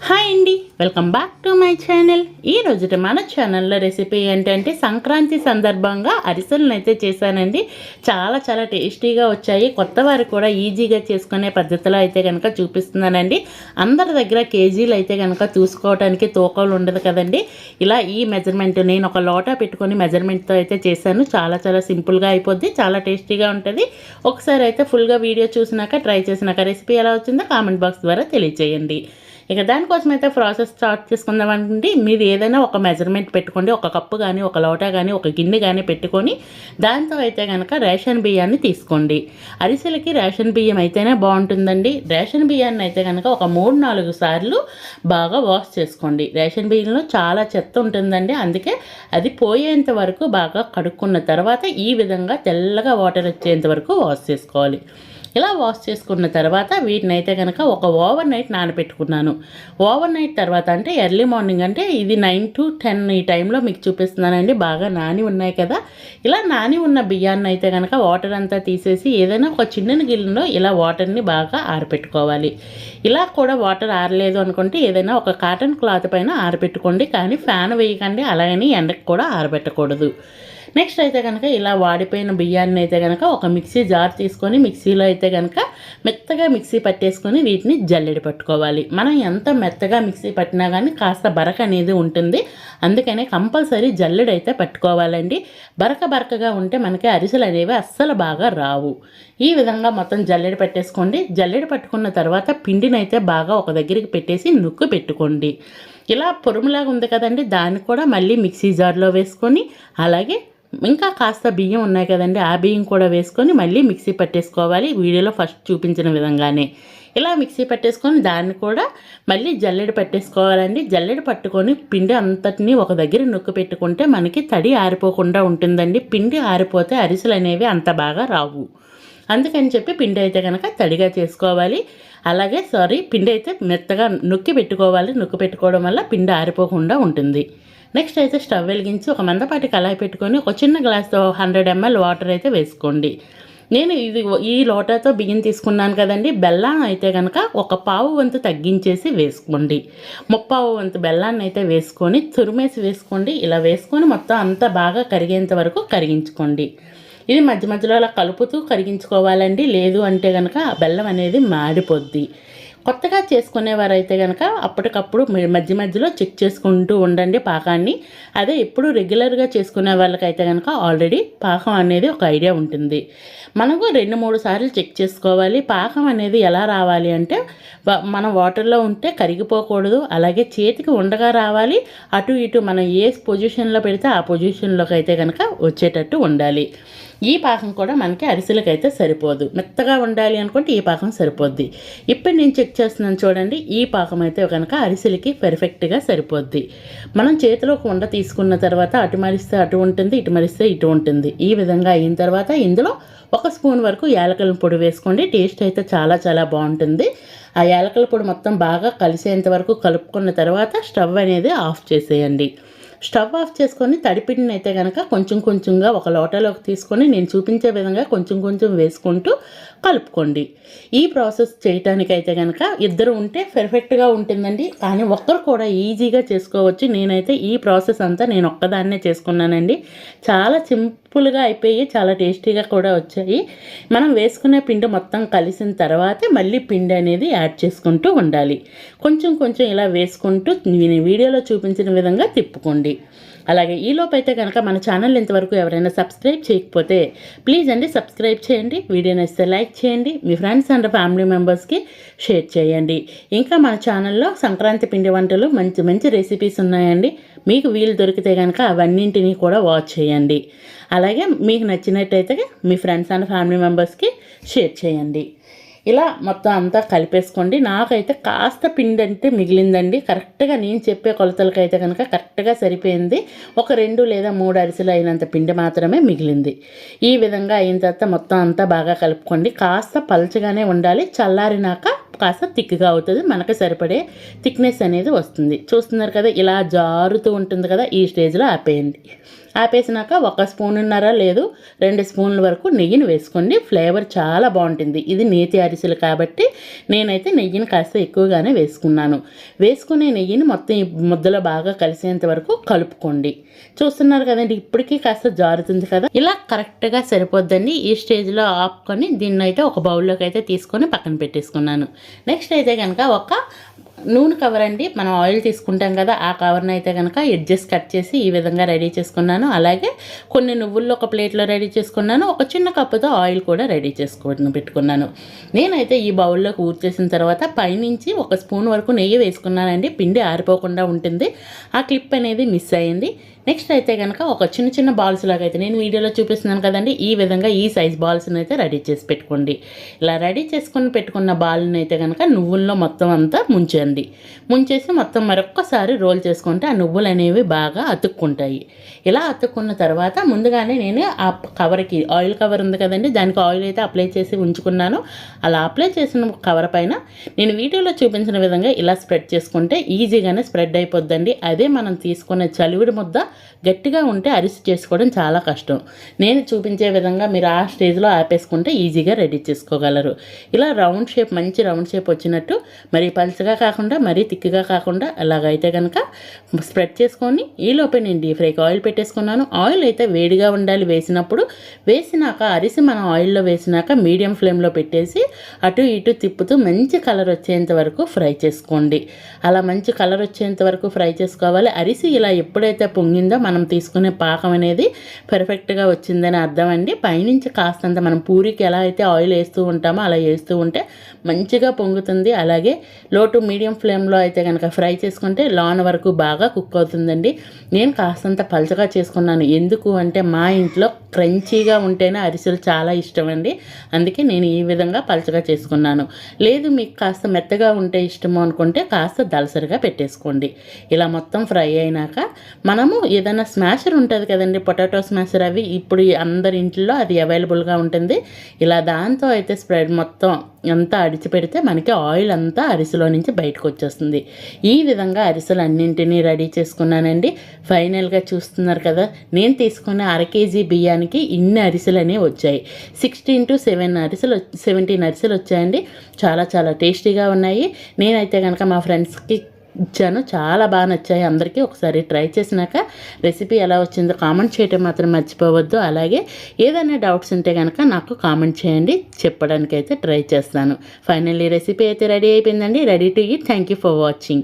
Hi అండి welcome back to my channel ఈ రోజుట మన ఛానల్లో రెసిపీ ఏంటంటే సంక్రాంతి సందర్భంగా అరిసెలను అయితే చేశానండి. చాలా చాలా టేస్టీగా వచ్చాయి. కొత్త వారు కూడా ఈజీగా చేసుకునే పద్ధతిలో అయితే కనుక చూపిస్తున్నానండి. అందరి దగ్గర కేజీలు అయితే కనుక చూసుకోవడానికి తూకాలు ఉండదు కదండి. ఇలా ఈ మెజర్మెంట్ నేను ఒక లోటా పెట్టుకొని మెజర్మెంట్తో అయితే చేశాను. చాలా చాలా సింపుల్గా అయిపోద్ది. చాలా టేస్టీగా ఉంటుంది. ఒకసారి అయితే ఫుల్గా వీడియో చూసినాక ట్రై చేసినాక రెసిపీ ఎలా వచ్చిందో కామెంట్ బాక్స్ ద్వారా తెలియచేయండి. ఇక దానికోసం అయితే ప్రాసెస్ స్టార్ట్ చేసుకుందాం అనుకుంటే మీరు ఏదైనా ఒక మెజర్మెంట్ పెట్టుకోండి. ఒక కప్పు కానీ ఒక లోటా కానీ ఒక గిన్నె కానీ పెట్టుకొని దాంతో అయితే కనుక రేషన్ బియ్యాన్ని తీసుకోండి. అరిసెలకి రేషన్ బియ్యం అయితేనే బాగుంటుందండి. రేషన్ బియ్యాన్ని అయితే కనుక ఒక మూడు నాలుగు సార్లు బాగా వాష్ చేసుకోండి. రేషన్ బియ్యంలో చాలా చెత్త ఉంటుందండి. అందుకే అది పోయేంత వరకు బాగా కడుక్కున్న తర్వాత ఈ విధంగా తెల్లగా వాటర్ వచ్చేంత వరకు వాష్ చేసుకోవాలి. ఇలా వాష్ చేసుకున్న తర్వాత వీటిని అయితే కనుక ఒక ఓవర్ నైట్ నానబెట్టుకున్నాను. ఓవర్ నైట్ తర్వాత అంటే ఎర్లీ మార్నింగ్ అంటే ఇది నైన్ టు టెన్ ఈ టైంలో మీకు చూపిస్తున్నానండి. బాగా నాని ఉన్నాయి కదా. ఇలా నాని ఉన్న బియ్యాన్ని అయితే కనుక వాటర్ అంతా తీసేసి ఏదైనా ఒక చిన్న గిన్నెలో ఇలా వాటర్ని బాగా ఆరబెట్టుకోవాలి. ఇలా కూడా వాటర్ ఆరలేదు అనుకుంటే ఏదైనా ఒక కాటన్ క్లాత్ పైన ఆరబెట్టుకోండి. కానీ ఫ్యాన్ వేయకండి. అలాగని ఎండకు కూడా ఆరబెట్టకూడదు. నెక్స్ట్ అయితే కనుక ఇలా వాడిపోయిన బియ్యాన్ని అయితే కనుక ఒక మిక్సీ జార్ తీసుకొని మిక్సీలో అయితే కనుక మెత్తగా మిక్సీ పట్టేసుకొని వీటిని జల్లెడ పట్టుకోవాలి. మనం ఎంత మెత్తగా మిక్సీ పట్టినా కానీ కాస్త బరక అనేది ఉంటుంది. అందుకనే కంపల్సరీ జల్లెడైతే అయితే పట్టుకోవాలండి. బరక బరకగా ఉంటే మనకి అరిసెలు అనేవి అస్సలు బాగా రావు. ఈ విధంగా మొత్తం జల్లెడ పెట్టేసుకోండి. జల్లెడ పట్టుకున్న తర్వాత పిండిని అయితే బాగా ఒక దగ్గరికి పెట్టేసి నుక్కు పెట్టుకోండి. ఇలా పొరుములాగా ఉంది కదండి. దాన్ని కూడా మళ్ళీ మిక్సీ జార్లో వేసుకొని అలాగే ఇంకా కాస్త బియ్యం ఉన్నాయి కదండి ఆ బియ్యం కూడా వేసుకొని మళ్ళీ మిక్సీ పట్టేసుకోవాలి. వీడియోలో ఫస్ట్ చూపించిన విధంగానే. ఇలా మిక్సీ పట్టేసుకొని దాన్ని కూడా మళ్ళీ జల్లెడ పట్టేసుకోవాలండి. జల్లెడ పట్టుకొని పిండి అంతటిని ఒక దగ్గర నొక్కి పెట్టుకుంటే మనకి తడి ఆరిపోకుండా ఉంటుందండి. పిండి ఆరిపోతే అరిసెలు అనేవి అంత బాగా రావు. అందుకని చెప్పి పిండి అయితే కనుక తడిగా చేసుకోవాలి. అలాగే సారీ పిండి అయితే మెత్తగా నొక్కి పెట్టుకోవాలి. నొక్కి పెట్టుకోవడం వల్ల పిండి ఆరిపోకుండా ఉంటుంది. నెక్స్ట్ అయితే స్టవ్ వెలిగించి ఒక మందపాటి కళాయి పెట్టుకొని ఒక చిన్న గ్లాస్తో హండ్రెడ్ ఎంఎల్ వాటర్ అయితే వేసుకోండి. నేను ఇది ఈ లోటాతో బియ్యం తీసుకున్నాను కదండి. బెల్లం అయితే కనుక ఒక పావు వంతు తగ్గించేసి వేసుకోండి. ముప్పావు వంతు బెల్లాన్ని అయితే వేసుకొని తురిమేసి వేసుకోండి. ఇలా వేసుకొని మొత్తం అంతా బాగా కరిగేంత వరకు కరిగించుకోండి. ఇది మధ్య మధ్యలో అలా కలుపుతూ కరిగించుకోవాలండి. లేదు అంటే కనుక ఆ బెల్లం అనేది మాడిపోద్ది. కొత్తగా చేసుకునేవారైతే కనుక అప్పటికప్పుడు మధ్య మధ్యలో చెక్ చేసుకుంటూ ఉండండి పాకాన్ని. అదే ఎప్పుడు రెగ్యులర్గా చేసుకునే వాళ్ళకైతే కనుక ఆల్రెడీ పాకం అనేది ఒక ఐడియా ఉంటుంది. మనకు రెండు మూడు సార్లు చెక్ చేసుకోవాలి. పాకం అనేది ఎలా రావాలి అంటే మనం వాటర్లో ఉంటే కరిగిపోకూడదు. అలాగే చేతికి ఉండగా రావాలి. అటు ఇటు మనం ఏ పొజిషన్లో పెడితే ఆ పొజిషన్లోకి అయితే కనుక వచ్చేటట్టు ఉండాలి. ఈ పాకం కూడా మనకి అరిసెలకైతే సరిపోదు. మెత్తగా ఉండాలి అనుకుంటే ఈ పాకం సరిపోద్ది. ఇప్పుడు నేను చెక్ చేస్తున్నాను చూడండి ఈ పాకం అయితే కనుక అరిసెలకి పెర్ఫెక్ట్గా సరిపోద్ది. మనం చేతిలోకి ఉండ తీసుకున్న తర్వాత అటు మరిస్తే అటు ఉంటుంది ఇటు మరిస్తే ఇటు ఉంటుంది. ఈ విధంగా అయిన తర్వాత ఇందులో ఒక స్పూన్ వరకు యాలకల పొడి వేసుకోండి. టేస్ట్ అయితే చాలా చాలా బాగుంటుంది. ఆ యాలకల పొడి మొత్తం బాగా కలిసేంత వరకు కలుపుకున్న తర్వాత స్టవ్ అనేది ఆఫ్ చేసేయండి. స్టవ్ ఆఫ్ చేసుకొని తడిపిండిని అయితే కనుక కొంచెం కొంచెంగా ఒక లోటలోకి తీసుకొని నేను చూపించే విధంగా కొంచెం కొంచెం వేసుకుంటూ కలుపుకోండి. ఈ ప్రాసెస్ చేయటానికైతే కనుక ఇద్దరు ఉంటే పెర్ఫెక్ట్గా ఉంటుందండి. కానీ ఒక్కరు కూడా ఈజీగా చేసుకోవచ్చు. నేనైతే ఈ ప్రాసెస్ అంతా నేను ఒక్కదాన్నే చేసుకున్నానండి. చాలా ఫుల్గా అయిపోయి చాలా టేస్టీగా కూడా వచ్చాయి. మనం వేసుకునే పిండి మొత్తం కలిసిన తర్వాతే మళ్ళీ పిండి అనేది యాడ్ చేసుకుంటూ ఉండాలి. కొంచెం కొంచెం ఇలా వేసుకుంటూ నేను వీడియోలో చూపించిన విధంగా తిప్పుకోండి. అలాగే ఈలోపైతే అయితే కనుక మన ఛానల్ ఇంతవరకు ఎవరైనా సబ్స్క్రైబ్ చేయకపోతే ప్లీజ్ అండి సబ్స్క్రైబ్ చేయండి. వీడియో నచ్చితే లైక్ చేయండి. మీ ఫ్రెండ్స్ అండ్ ఫ్యామిలీ మెంబర్స్కి షేర్ చేయండి. ఇంకా మన ఛానల్లో సంక్రాంతి పిండి వంటలు మంచి మంచి రెసిపీస్ ఉన్నాయండి. మీకు వీలు దొరికితే కనుక అవన్నింటినీ కూడా వాచ్ చేయండి. అలాగే మీకు నచ్చినట్టయితే మీ ఫ్రెండ్స్ అండ్ ఫ్యామిలీ మెంబర్స్కి షేర్ చేయండి. ఇలా మొత్తం అంతా కలిపేసుకోండి. నాకైతే కాస్త పిండి అంటే మిగిలిందండి. కరెక్ట్గా నేను చెప్పే కొలతలకైతే కనుక కరెక్ట్గా సరిపోయింది. ఒక రెండు లేదా మూడు అరిసెలు అయినంత పిండి మాత్రమే మిగిలింది. ఈ విధంగా అయిన తర్వాత మొత్తం అంతా బాగా కలుపుకోండి. కాస్త పలచగానే ఉండాలి. చల్లారినాక కాస్త థిక్గా అవుతుంది. మనకు సరిపడే థిక్నెస్ అనేది వస్తుంది. చూస్తున్నారు కదా ఇలా జారుతూ ఉంటుంది కదా ఈ స్టేజ్లో ఆపేయండి. ఆపేసినాక ఒక స్పూనున్నర లేదు రెండు స్పూన్ల వరకు నెయ్యిని వేసుకోండి ఫ్లేవర్ చాలా బాగుంటుంది. ఇది నేతి అరిసెలు కాబట్టి నేనైతే నెయ్యిని కాస్త ఎక్కువగానే వేసుకున్నాను. వేసుకునే నెయ్యిని మొత్తం ముద్దలో బాగా కలిసేంత వరకు కలుపుకోండి. చూస్తున్నారు కదండి ఇప్పటికీ కాస్త జారుతుంది కదా? ఇలా కరెక్ట్గా సరిపోద్దండి. ఈ స్టేజ్లో ఆపుకొని దీన్ని అయితే ఒక బౌల్లోకి అయితే తీసుకొని పక్కన పెట్టేసుకున్నాను. నెక్స్ట్ అయితే కనుక ఒక నూనె కవర్ అండి. మనం ఆయిల్ తీసుకుంటాం కదా ఆ కవర్ని అయితే కనుక ఎడ్జెస్ కట్ చేసి ఈ విధంగా రెడీ చేసుకున్నాను. అలాగే కొన్ని నువ్వుల్లో ఒక ప్లేట్లో రెడీ చేసుకున్నాను. ఒక చిన్న కప్పుతో ఆయిల్ కూడా రెడీ చేసుకొని పెట్టుకున్నాను. నేనైతే ఈ బౌల్లోకి ఊర్చేసిన తర్వాత పైనుంచి ఒక స్పూన్ వరకు నెయ్యి వేసుకున్నానండి. పిండి ఆరిపోకుండా ఉంటుంది. ఆ క్లిప్ అనేది మిస్ అయ్యింది నెక్స్ట్ అయితే కనుక ఒక చిన్న చిన్న బాల్స్ లాగా అయితే నేను వీడియోలో చూపిస్తున్నాను కదండి. ఈ విధంగా ఈ సైజ్ బాల్స్ని అయితే రెడీ చేసి పెట్టుకోండి. ఇలా రెడీ చేసుకొని పెట్టుకున్న బాల్ని అయితే కనుక నువ్వుల్లో మొత్తం అంతా ముంచండి ముంచేసి మొత్తం మరొక్కసారి రోల్ చేసుకుంటే ఆ నువ్వులు అనేవి బాగా అతుక్కుంటాయి. ఇలా అతుక్కున్న తర్వాత ముందుగానే నేను ఆ కవర్కి ఆయిల్ కవర్ ఉంది కదండి. దానికి ఆయిల్ అయితే అప్లై చేసి ఉంచుకున్నాను. అలా అప్లై చేసిన కవర్ పైన నేను వీడియోలో చూపించిన విధంగా ఇలా స్ప్రెడ్ చేసుకుంటే ఈజీగానే స్ప్రెడ్ అయిపోద్దండి. అదే మనం తీసుకునే చలివిడి ముద్ద గట్టిగా ఉంటే అరిసి చేసుకోవడం చాలా కష్టం. నేను చూపించే విధంగా మీరు ఆ స్టేజ్లో ఆపేసుకుంటే ఈజీగా రెడీ చేసుకోగలరు. ఇలా రౌండ్ షేప్ మంచి రౌండ్ షేప్ వచ్చినట్టు మరీ పలుచగా కాకుండా మరీ తిక్కుగా కాకుండా అలాగైతే కనుక స్ప్రెడ్ చేసుకొని ఈలోపే నేను డీప్ ఫ్రైకి ఆయిల్ పెట్టేసుకున్నాను. ఆయిల్ అయితే వేడిగా ఉండాలి. వేసినప్పుడు వేసినాక అరిసి మనం ఆయిల్లో వేసినాక మీడియం ఫ్లేమ్లో పెట్టేసి అటు ఇటు తిప్పుతూ మంచి కలర్ వచ్చేంత వరకు ఫ్రై చేసుకోండి. అలా మంచి కలర్ వచ్చేంత వరకు ఫ్రై చేసుకోవాలి. అరిసి ఇలా ఎప్పుడైతే పొంగింది మనం తీసుకునే పాకం అనేది పర్ఫెక్ట్గా వచ్చిందని అర్థం అండి. పైనుంచి కాస్తంత మనం పూరికి ఎలా అయితే ఆయిల్ వేస్తూ ఉంటామో అలా వేస్తూ ఉంటే మంచిగా పొంగుతుంది. అలాగే లో టు మీడియం ఫ్లేమ్లో అయితే కనుక ఫ్రై చేసుకుంటే లాన్ వరకు బాగా కుక్ అవుతుందండి. నేను కాస్తంత పలచగా చేసుకున్నాను. ఎందుకు అంటే మా ఇంట్లో క్రంచీగా ఉంటేనే అరిసెలు చాలా ఇష్టం అండి అందుకే నేను ఈ విధంగా పలచగా చేసుకున్నాను. లేదు మీకు కాస్త మెత్తగా ఉంటే ఇష్టము అనుకుంటే కాస్త దలసరిగా పెట్టేసుకోండి. ఇలా మొత్తం ఫ్రై అయినాక మనము ఏదైనా స్మాషర్ ఉంటుంది కదండి పొటాటో స్మాషర్ అవి ఇప్పుడు అందరి ఇంట్లో అది అవైలబుల్గా ఉంటుంది. ఇలా దాంతో అయితే స్ప్రెడ్ మొత్తం అంతా అడిచిపెడితే మనకి ఆయిల్ అంతా అరిసెలో నుంచి బయటకు వచ్చేస్తుంది. ఈ విధంగా అరిసెలు అన్నింటినీ రెడీ చేసుకున్నానండి. ఫైనల్గా చూస్తున్నారు కదా నేను తీసుకున్న అర కేజీ బియ్యానికి ఇన్ని అరిసెలు అనేవి వచ్చాయి. సిక్స్టీన్ టు సెవెన్ అరిసెలు సెవెంటీన్ అరిసెలు వచ్చాయండి. చాలా చాలా టేస్టీగా ఉన్నాయి. నేనైతే కనుక మా ఫ్రెండ్స్కి ఇచ్చాను. చాలా బాగా నచ్చాయి. అందరికీ ఒకసారి ట్రై చేసినాక రెసిపీ ఎలా వచ్చిందో కామెంట్ చేయటం మాత్రం మర్చిపోవద్దు. అలాగే ఏదైనా డౌట్స్ ఉంటే కనుక నాకు కామెంట్ చేయండి. చెప్పడానికి అయితే ట్రై చేస్తాను. ఫైనల్లీ రెసిపీ అయితే రెడీ అయిపోయిందండి. రెడీ టు ఈ థ్యాంక్ యూ ఫర్ వాచింగ్.